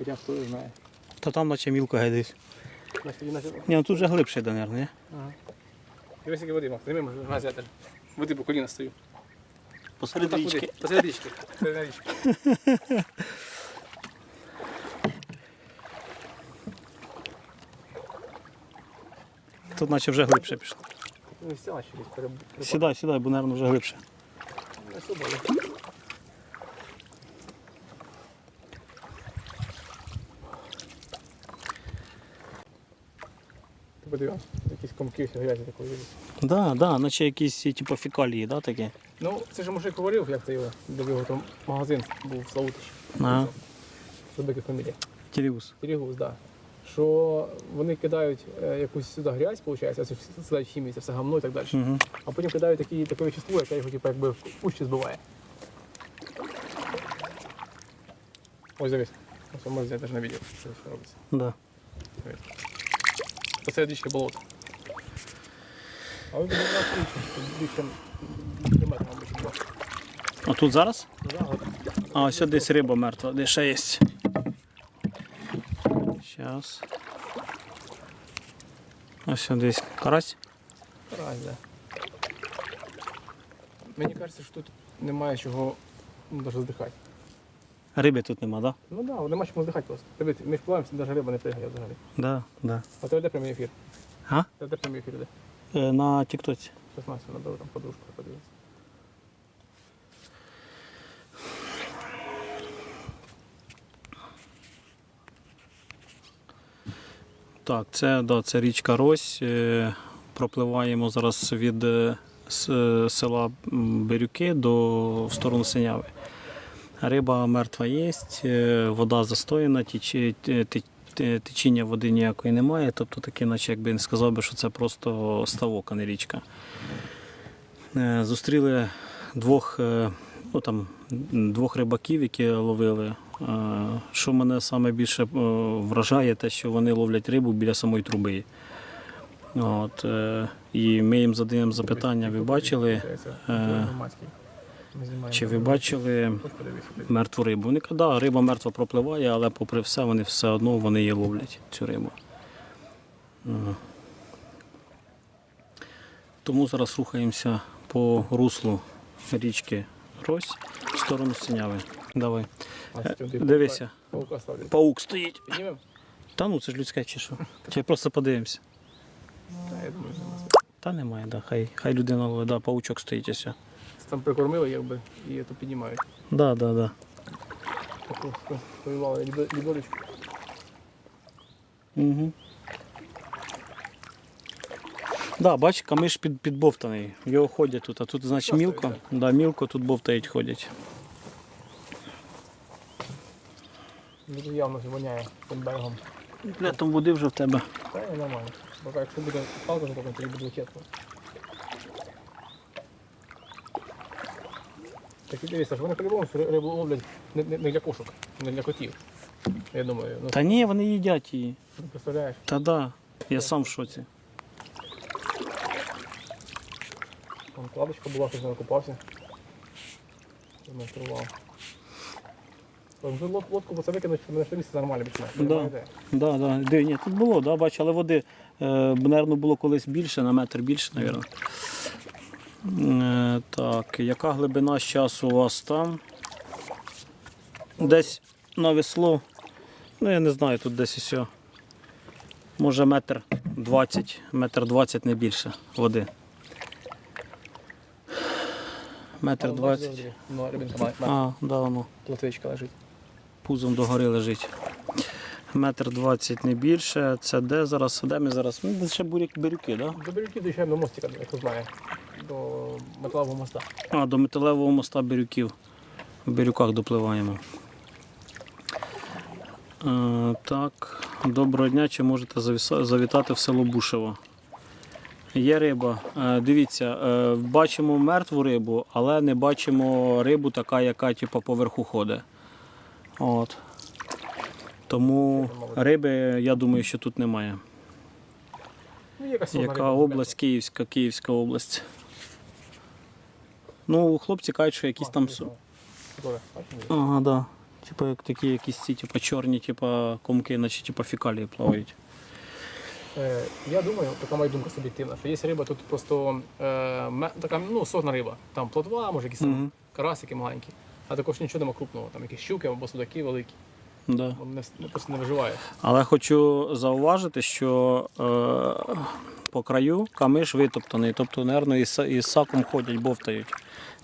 Хоча хто його знає. Та там наче мілко гайдись. Ні, ну тут вже глибше йде, мабуть, ні? Ага. Дивись, який води, Макс. Займи, може, на зятель. Води по коліна стою. Посеред Так, річки. води. Посеред річки. Посеред річки. Тут наче вже глибше пішло. Ну, ще десь. Сідай, сідай, бо, мабуть, вже глибше. Не собою. Якісь комки всі грязі такої. Да, да, наче якісь типу фекалії, да, такі? Ну, це ж мужик говорив, як це його, його там магазин був в Славутичі. Ага. Забика фамілія. Телевуз. Терігус, так. Да. Що вони кидають е, якусь сюди грязь, виходить, це сідають хімії, це все гамно і так далі. Угу. А потім кидають такі, таке вещество, яке його типу, якби в пущі збиває. Ось дивись. Ось можна взяти навіть на відео, що робиться. Да. Річки болото. Але буде на річки, більше метра, мабуть. А тут зараз? А, ось десь риба мертва, де ще є. Зараз. Ось десь карась. Карась, да. Мені кажеться, що тут немає чого ну, навіть здихати. Риби тут нема, да? Ну так, да, нема чому здихати просто. Дивись, ми впливаємося, навіть риба не пригає взагалі. Да, да. А то йде прямий ефір. А? Це йде прямий ефір йде. Е, на тіктоці. 16 набив там подружку подивитися. Так, це, да, це річка Рось. Е, Пропливаємо зараз від е, с- е, села Бирюки до в сторону Синяви. Риба мертва є, е, вода застояна, те- течіння води ніякої немає. Тобто таке, наче якби сказав би, що це просто ставок, а не річка. Е, Зустріли двох, е, ну, там, двох рибаків, які ловили. Е, Що мене саме більше е, вражає, те, що вони ловлять рибу біля самої труби. От, е, і ми їм задаємо запитання, ви бачили, е, чи ви бачили мертву рибу? Вони кажуть, да, риба мертва пропливає, але попри все, вони все одно вони її ловлять, цю рибу. Тому зараз рухаємося по руслу річки Рось в сторону Синяви. Давай. Дивися, паук стоїть. Та ну це ж людське чи що? Чи просто подивимося? Та немає, да. хай, хай людина ловить, да, паучок стоїть ось. Там прикормили, якби, і то піднімають. Да, да, да. Повівали лідолечку. Угу. Да, бач, камиш під, підбовтаний. Його ходять тут, а тут, значить, мілко. Да, мілко тут бовтають ходять. Дуже явно воняє цим берегом. Бля, там води вже в тебе. Та й нормально. Бо якщо буде палка, то тоді буде чесно. Так і дивіться, ж вони по-любому рибу ловлять не, не, не для кошок, не для котів. Я думаю, ну Та ні, вони їдять її. ти представляєш. Та да. Я сам в шоці. Вон кладочка була, хтось не купався. Демонстрував. Вже лод- лодку бо це викинуть, щоб знайшли місце нормально більше. Да. Да, да. Де, ні, тут було, да, бач, але води, е, напевно, було колись більше, на метр більше, мабуть. Е, так, яка глибина з часу у вас там? Десь на весло. Ну, я не знаю, тут десь усе. Може метр двадцять, метр двадцять не більше води. Метр двадцять. Ну, А, да, воно плотвичка лежить. пузом догори лежить. Метр двадцять не більше. Це де зараз? Де ми зараз? Це ще буряк, бірюки, да? До Бірюків доїжджаємо до мостика, як знає. До металового моста. А, до металевого моста бірюків. В бірюках допливаємо. Е, так, доброго дня. Чи можете завітати в село Бушево? Є риба. Е, дивіться, е, бачимо мертву рибу, але не бачимо рибу, така, яка типу, поверху ходить. От. Тому риби, я думаю, що тут немає. Ну, Яка область? Київська, Київська область. Ну, хлопці кажуть, що якісь там. су-. Ага, да. Типу як такі якісь ці, типу, чорні, типу, комки, наче типу, фекалії плавають. Е, я думаю, така моя думка суб'єктивна, що є риба тут просто е, ме- така ну, сорна риба. Там плотва, може якісь Мгм. карасики маленькі, а також нічого нема крупного, там якісь щуки або судаки великі. Да. Вони не, вс- просто не виживають. Але хочу зауважити, що е, по краю камиш витоптаний, тобто, нервно, із, са- із саком ходять, бовтають.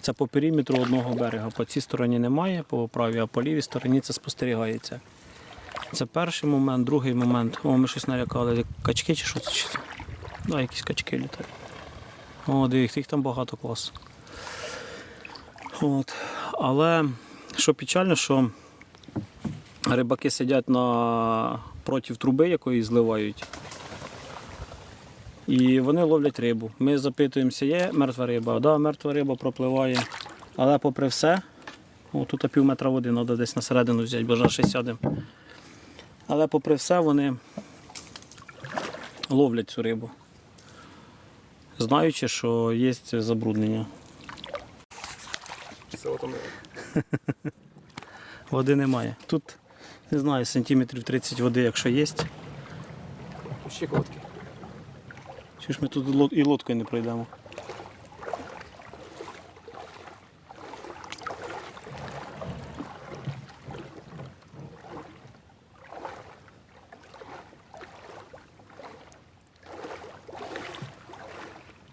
Це по периметру одного берега. По цій стороні немає, по правій, а по лівій стороні це спостерігається. Це перший момент, другий момент. О, ми щось налякали. Качки чи що це? Чи? Да, якісь качки літають. О, дивіться, їх там багато клас. От. Але що печально, що рибаки сидять на проти труби, якої зливають. І вони ловлять рибу. Ми запитуємося, є мертва риба? Да, мертва риба пропливає. Але попри все, о, тут пів метра води треба десь на середину взяти, бо ж ще сядемо. Але попри все вони ловлять цю рибу. Знаючи, що є забруднення. Води немає. Тут, не знаю, сантиметрів 30 води, якщо є. Ще колодки. Чи ж ми тут і лодкою не пройдемо?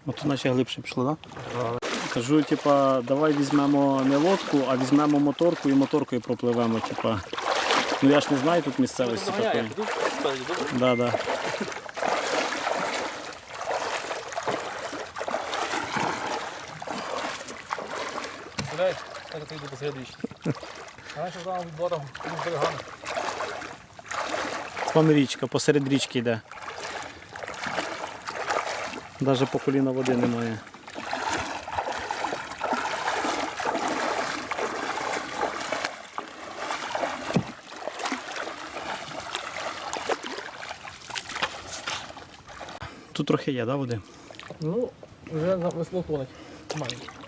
От наче глибше пішло, так? Да? Кажу, типа, давай візьмемо не лодку, а візьмемо моторку і моторкою пропливемо. Типа. Ну я ж не знаю тут місцевості такої. Да, да. Це йде посеред річки. Раніше там була там між берегами. Вон річка, посеред річки йде. Навіть по коліна води немає. Тут трохи є, да, води? Ну, вже на весло тонуть. Маленько.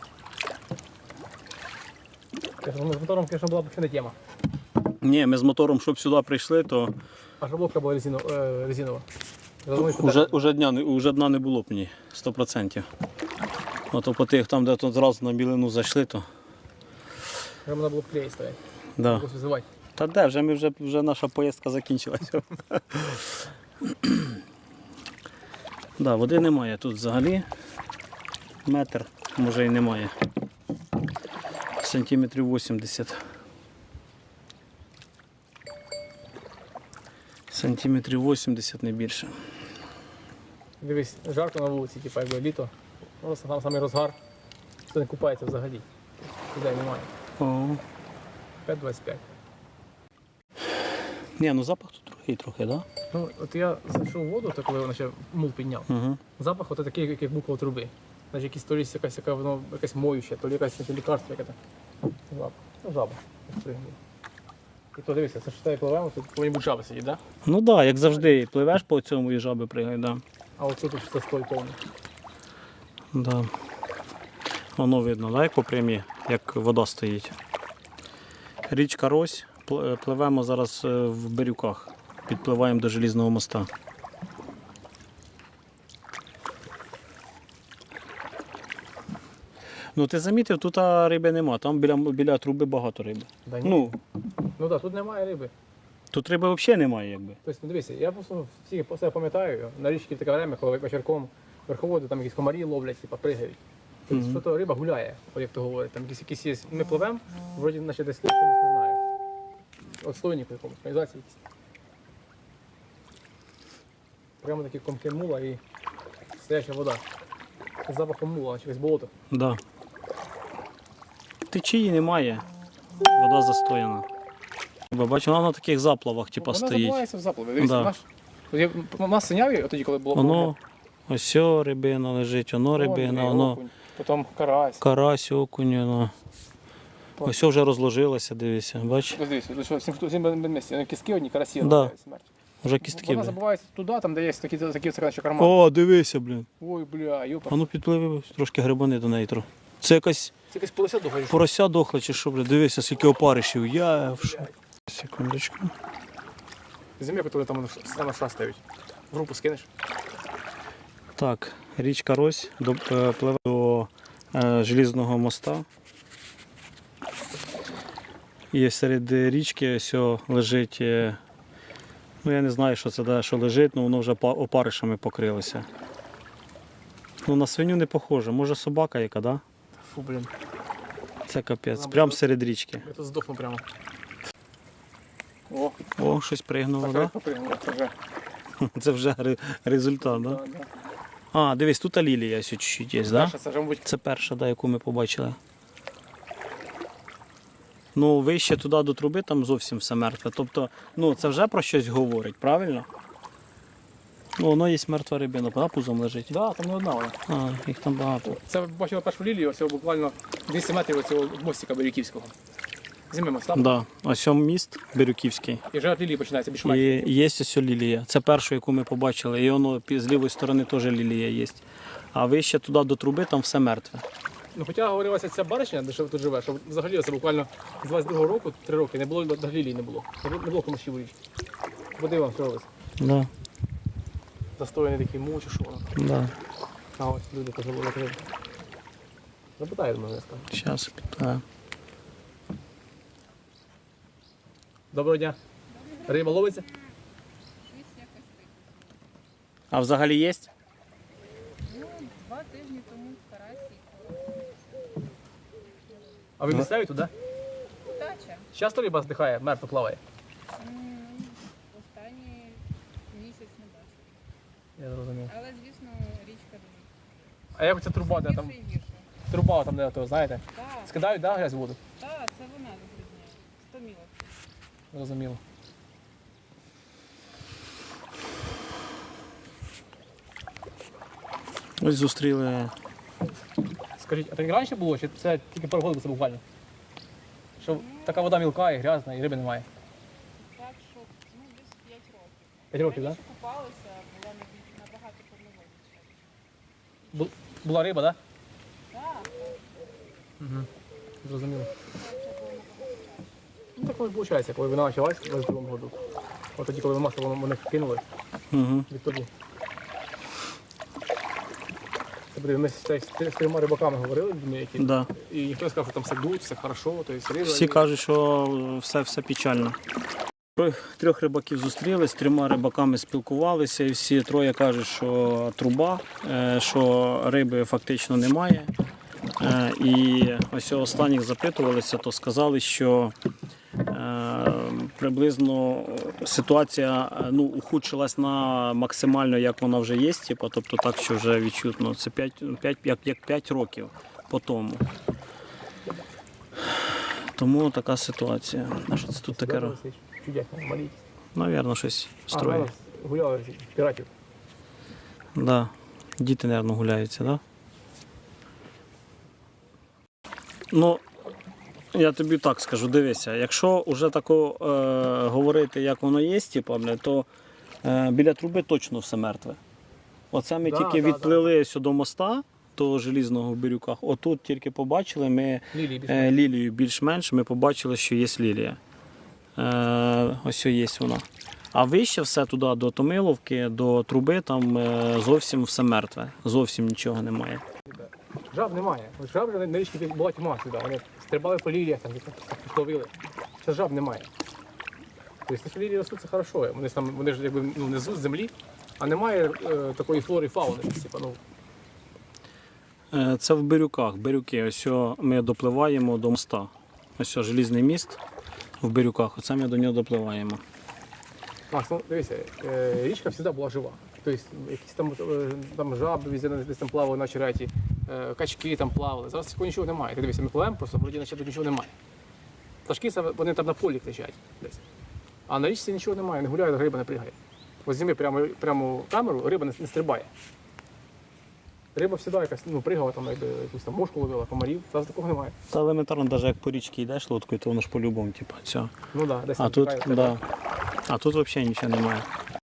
З мотором, звісно, була б ще не тема. Ні, ми з мотором, щоб сюди прийшли, то А шабловка була резино, е, резинова. Що уже, так. уже, дня, не- уже дна не було б ні, 100%. Ото по тих там, де тут зразу на білину зайшли, то. Вже було б клей ставити. Да. Якось визивати. Та де, вже, ми вже, вже наша поїздка закінчилася. да, води немає тут взагалі. Метр, може і немає. Сантиметрів 80. Сантиметрів 80 не більше. Дивись, жарко на вулиці, типу, якби літо. Ну, там самий розгар. Хто не купається взагалі. Людей немає. О. 5,25. Ні, ну запах тут трохи трохи, так? Ну, от я зайшов в воду, то коли вона ще мул підняв. Угу. Запах от такий, як, як буква труби. Значить, якийсь то ліс якась, яка воно якась моюща, то якась лікарство, яке. Жаба. Ну, жаба. І то дивися, це ж те пливемо, тут повинні бути жаби сидіти, да? Ну так, да, як завжди, пливеш по цьому і жаби пригають, да. А от тут ще стой повний. Да. Воно видно, да, як по прямі, як вода стоїть. Річка Рось. Пливемо зараз е, в Бирюках. Підпливаємо до Желізного моста. Ну ти замітив, тут а, риби нема, там біля, біля труби багато риби. Да, ні. Ну, Ну так, тут немає риби. тут риби взагалі немає, якби. Тобто, ну дивися, я просто всі по себе пам'ятаю, на річці таке время, коли вечірком верховоди там якісь комарі ловлять, типа пригають. Тобто, що то риба гуляє, от як то говорять. Там якісь, якісь є. Ми пливемо, вроді наче десь в якомусь не знаю. Отстойнику якомусь, організації якісь. Прямо такі комки мула і стояча вода. З запахом мула, якесь болото. Да. Течії немає. Вода застояна. Бачу, вона на таких заплавах типа, Вона стоїть. забувається в запливі. Дивіться, Да. ж. Я- синяві, тоді, коли було Воно ось о, рибина лежить, воно рибина, воно Потім карась. карась, окунь, воно. Ось о вже розложилося, дивися, бач, Ось дивіться, що всім всім без місця. Кістки одні, карасі Да. смерть. вже кістки. Вона забувається туди, там, де є такі, такі це, наче карман. О, дивися, блін. Ой, бля, юпа. А ну підпливи, трошки грибани до неї. тро. Це якась Це якась полося довга. порося дохла чи що, бля, дивися, скільки опаришів. Я в. Секундочку. Земля, яку там саме шастають. В групу скинеш. Так, річка Рось до, е, пливе до е, Желізного моста. І серед річки ось лежить. е, ну я не знаю, що це де, що лежить, але воно вже па- опаришами покрилося. Ну, на свиню не похоже. Може собака яка, да? Фу, блін. Це капець. Прямо серед річки. Я тут здохну прямо. О, О, щось пригнуло, так, да? це вже. Це вже ре- результат, да? Да, да. А, дивись, тут лілія ось чуть-чуть є, да? Перша, Це вже, мабуть, Це перша, да, яку ми побачили. Ну, вище туди до труби, там зовсім все мертве. Тобто, ну, це вже про щось говорить, правильно? Ну, воно є мертва рибина, вона пузом лежить. да, там не одна вона. А, їх там багато. Це ви бачили першу лілію, ось буквально 200 метрів цього мостика Беріківського. Знімемо став. Да. Ось міст Бирюківський. І вже лілії починається більш І менше. є ось лілія. Це перша, яку ми побачили. І воно з лівої сторони теж лілія є. А вище туди до труби, там все мертве. Ну, хоча говорилося ця баришня, де що тут живе, що взагалі це буквально з 22-го року, три роки, не було до лілії не було. Не було- комусь у річці. Води що робиться. Да, Застояний такий муч, що воно. да. А ось люди пожили криво. Запитай, думаю, я скажу. Зараз питаю. Доброго дня. Риба ловиться? А взагалі є? Ну, два тижні тому в Тарасі А ви місцеві туди? Дача. Часто риба здихає, мертво плаває Останній місяць не бачу. Я зрозумів. Але, звісно, річка дуже. А як ця труба, де там? Гірше і гірше. Труба там, де то, знаєте? Так, Скидають, да, грязь в воду? так, це вона загрізняє. Стоміла. Зрозуміло. Ось зустріли Скажіть, а так раніше було, чи це тільки пару років це буквально? Що така вода мілка і грязна, і риби немає. Так що, ну, десь 5 років. П'ять років, так? Раніше Була риба, так? Так, Угу. Зрозуміло. Ну так воно виходить, коли вона почалась в 22 году. От тоді, коли ви масло воно мене кинули, Угу. відтоді. Ми з, трьома рибаками говорили, які, Да. і ніхто не сказав, що там все дуть, все хорошо, тобто риба. Всі кажуть, що все, все печально. Трьох- рибаків зустріли, з трьома рибаками спілкувалися, і всі троє кажуть, що труба, е, що риби фактично немає. Е, І ось останніх запитувалися, то сказали, що е, приблизно ситуація ну, ухудшилась на максимально, як вона вже є, типу, тобто так, що вже відчутно. Це 5, 5, як, як 5 років по тому. Тому така ситуація. Що це тут таке? Чудесно, маліть. Навірно, щось строє. А, гуляли піратів. Да. Діти, мабуть, гуляються, так? Да? Ну, я тобі так скажу, дивися, якщо вже тако е, говорити, як воно є, типу, бля, то е, біля труби точно все мертве. Оце ми Да, тільки да, відплили сюди до моста, того желізного в бірюках. Отут тільки побачили, ми е, лілію більш-менш, ми побачили, що є лілія. Е, ось є вона. А вище все туди до Томиловки, до труби, там е, зовсім все мертве. Зовсім нічого немає. Жаб немає. От жаб вже на річці була тьма сюди. Вони стрибали по ліліях, там ловили. Це жаб немає. Тобто що лілії ростуть, це хорошо. Вони там, вони ж якби ну, внизу з землі, а немає е, такої флори фауни. Типу, ну, Е, Це в Бирюках. Бирюки. Ось ми допливаємо до моста. Ось о, желізний міст в Бирюках. Оце ми до нього допливаємо. Макс, ну дивися, е, річка завжди була жива. Тобто якісь там, е, там жаби везде десь там плавали на череті, е, качки там плавали. Зараз такого нічого немає. Ти дивися, ми пливемо, просто вроді наче тут нічого немає. Пташки вони там на полі лежать десь. А на річці нічого немає, не гуляє, риба не пригає. Ось зніми прямо, прямо камеру, риба не стрибає. Риба завжди якась ну, пригала, там, якби, якусь там мошку ловила, комарів. Зараз такого немає. Та елементарно, навіть як по річці йдеш лодкою, то воно ж по-любому, типу, все. Ну да, десь А там тут, тікає, да. а тут взагалі нічого немає.